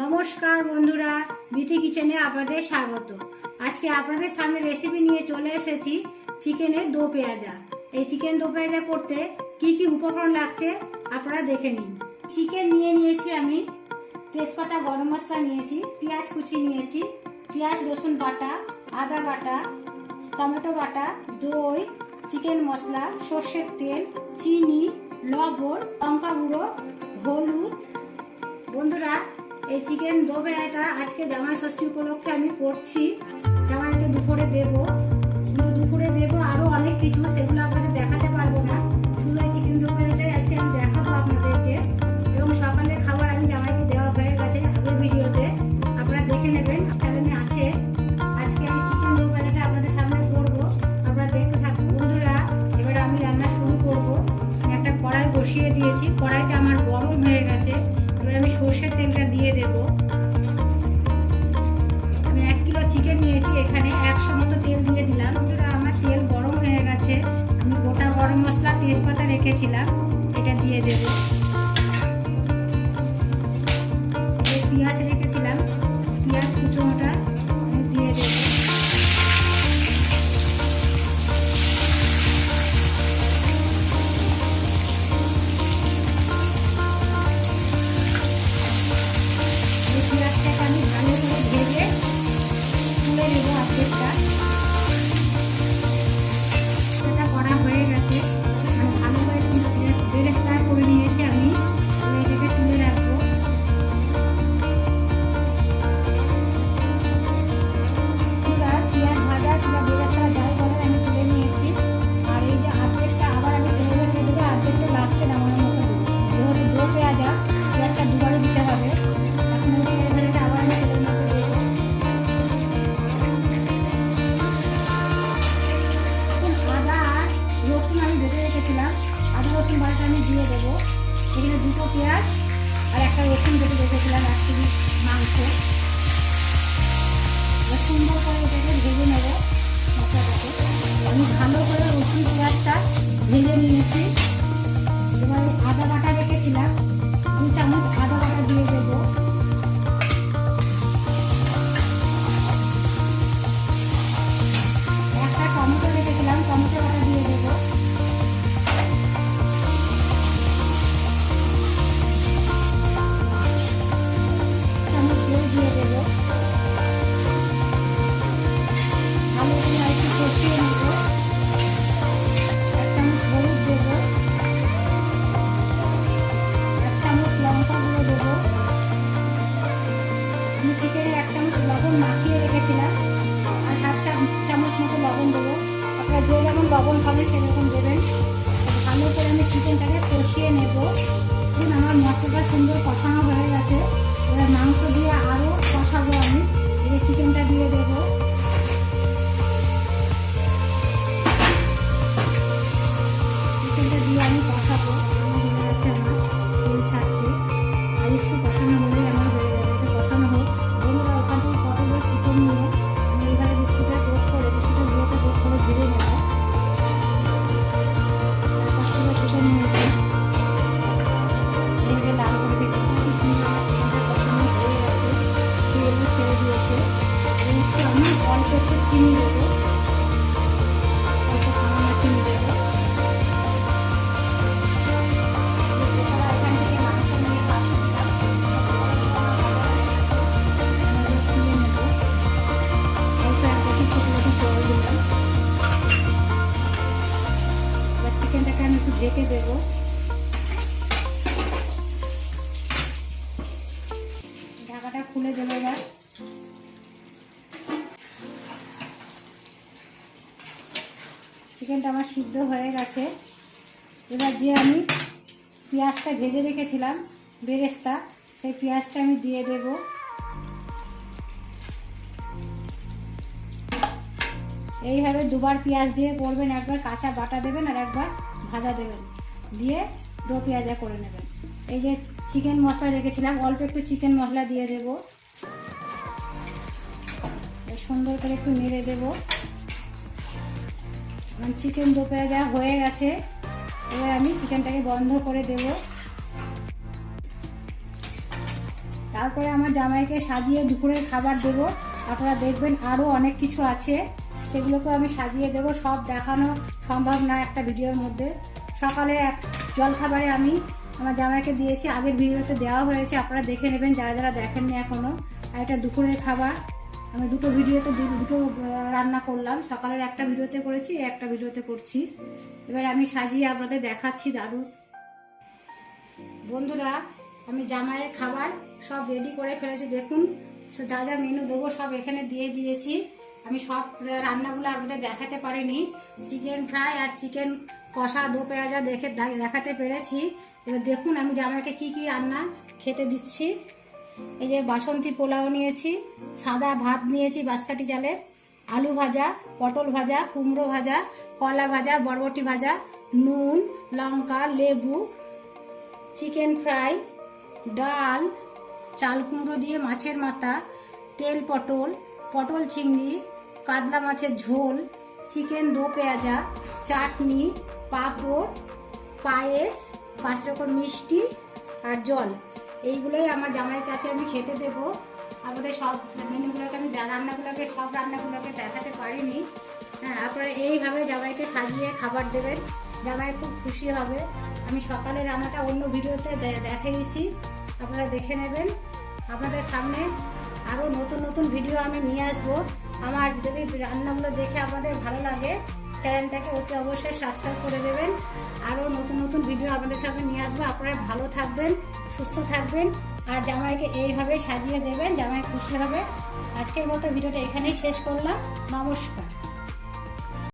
নমস্কার বন্ধুরা, বিথি কিচেনে আপনাদের স্বাগত। আজকে আপনাদের সামনে রেসিপি নিয়ে চলে এসেছি চিকেনের দো পেঁয়াজা। এই চিকেন দো পেঁয়াজা করতে কি কি উপকরণ লাগছে আপনারা দেখে নিন। চিকেন নিয়ে নিয়েছি আমি তেজপাতা, গরম মশলা নিয়েছি, পেঁয়াজ কুচি নিয়েছি, পেঁয়াজ, রসুন বাটা, আদা বাটা, টমেটো বাটা, দই, চিকেন মশলা, সর্ষের তেল, চিনি, লবণ, লঙ্কা গুঁড়ো, হলুদ। বন্ধুরা এই চিকেন দো এটা, আজকে জামাই ষষ্ঠী উপলক্ষে আমি করছি। জামাইকে দুপুরে দেবো। কিন্তু দুপুরে দেবো আরও অনেক কিছু, সেগুলো আপনাদের রেখেছিলাম আদা রসুন বাটাটা আমি দিয়ে দেবো। এখানে দুটো পেঁয়াজ আর একটা রসুন যেটা রেখেছিলাম, এক কেজি মাংস। সুন্দর করে এটাকে ভেজে নেব মশলাটাকে। আমি ভালো করে রসুন পেঁয়াজটা ভেজে নিয়েছি। এবার আদা বাটা রেখেছিলাম, দু চামচ আদা আমি চিকেনে এক চামচ লবণ মাখিয়ে রেখেছিলাম। আর হাফ চাম- চামচ মতো লবণ দেবো। আপনারা যে যেমন লবণ খাবেন সেরকম দেবেন। ভালো করে আমি চিকেনটাকে কষিয়ে নেব। আমার ঢেকে দেবো। ঢাকাটা খুলে দেবো এবার। চিকেনটা আমার সিদ্ধ হয়ে গেছে। এবার যে আমি পেঁয়াজটা ভেজে রেখেছিলাম, বেরেস্তা, সেই পেঁয়াজটা আমি দিয়ে দেব। এইভাবে দুবার পেঁয়াজ দিয়ে করবেন, একবার কাঁচা বাটা দেবেন আর একবার ভাজা দেবেন। দিয়ে দো পেঁয়াজা করে নেবেন। এই যে চিকেন মশলা রেখেছিলাম, অল্প একটু চিকেন মশলা দিয়ে দেব। সুন্দর করে একটু নেড়ে দেবো। চিকেন দো পেঁয়াজা হয়ে গেছে। এবার আমি চিকেনটাকে বন্ধ করে দেব। তারপরে আমার জামাইকে সাজিয়ে দুপুরের খাবার দেব। আপনারা দেখবেন আরও অনেক কিছু আছে। সেগুলোকে আমি সাজিয়ে দেব। সব দেখানো সম্ভব না একটা ভিডিওর মধ্যে। সকালে এক জলখাবারে আমি আমার জামাইকে দিয়েছি। আগের ভিডিওতে দেওয়া হয়েছে, আপনারা দেখে নেবেন, যারা যারা দেখেননি এখনও আর এটা দুপুরের খাবার। আমি দুটো ভিডিওতে দুটো রান্না করলাম। সকালের একটা ভিডিওতে করেছি একটা ভিডিওতে করছি। এবার আমি সাজিয়ে আপনাদের দেখাচ্ছি দারুণ। বন্ধুরা, আমি জামাইয়ের খাবার সব রেডি করে ফেলেছি। দেখুন যা যা মেনু দেবো সব এখানে দিয়ে দিয়েছি। আমি সব রান্নাগুলো আপনাদের দেখাতে পারিনি। চিকেন ফ্রাই আর চিকেন কষা দো পেঁয়াজা দেখে দেখাতে পেরেছি। এবার দেখুন আমি জামাইকে কি কি রান্না খেতে দিচ্ছি। এই যে বাসন্তী পোলাও নিয়েছি, সাদা ভাত নিয়েছি বাঁশকাঠি চালের, আলু ভাজা, পটল ভাজা, কুমড়ো ভাজা, কলা ভাজা, বরবটি ভাজা, নুন, লঙ্কা, লেবু চিকেন ফ্রাই ডাল, চাল কুমড়ো দিয়ে মাছের মাথা, তেল পটল পটল চিংড়ি কাতলা মাছের ঝোল, চিকেন দো পেঁয়াজা, চাটনি, পাঁপড়, পায়েস, পাঁচ রকম মিষ্টি আর জল। এইগুলোই আমার জামাইয়ের কাছে আমি খেতে দেব। আমাদের সব মেনুগুলোকে আমি রান্নাগুলোকে, সব রান্নাগুলোকে দেখাতে পারিনি। হ্যাঁ আপনারা এইভাবে জামাইকে সাজিয়ে খাবার দেবেন। জামাই খুব খুশি হবে। আমি সকালে রান্নাটা অন্য ভিডিওতে দেখিয়েছি আপনারা দেখে নেবেন। আপনাদের সামনে আরও নতুন নতুন ভিডিও আমি নিয়ে আসব। আমার যদি রান্নাগুলো দেখে আপনাদের ভালো লাগে, চ্যানেলটাকে অতি অবশ্যই সাবস্ক্রাইব করে দেবেন। আরও নতুন নতুন ভিডিও আপনাদের সামনে নিয়ে আসব। আপনারা ভালো থাকবেন, সুস্থ থাকবেন, আর জামাইকে এইভাবে সাজিয়ে দেবেন, জামাই খুশি হবে। আজকের মতো ভিডিওটা এখানেই শেষ করলাম। নমস্কার।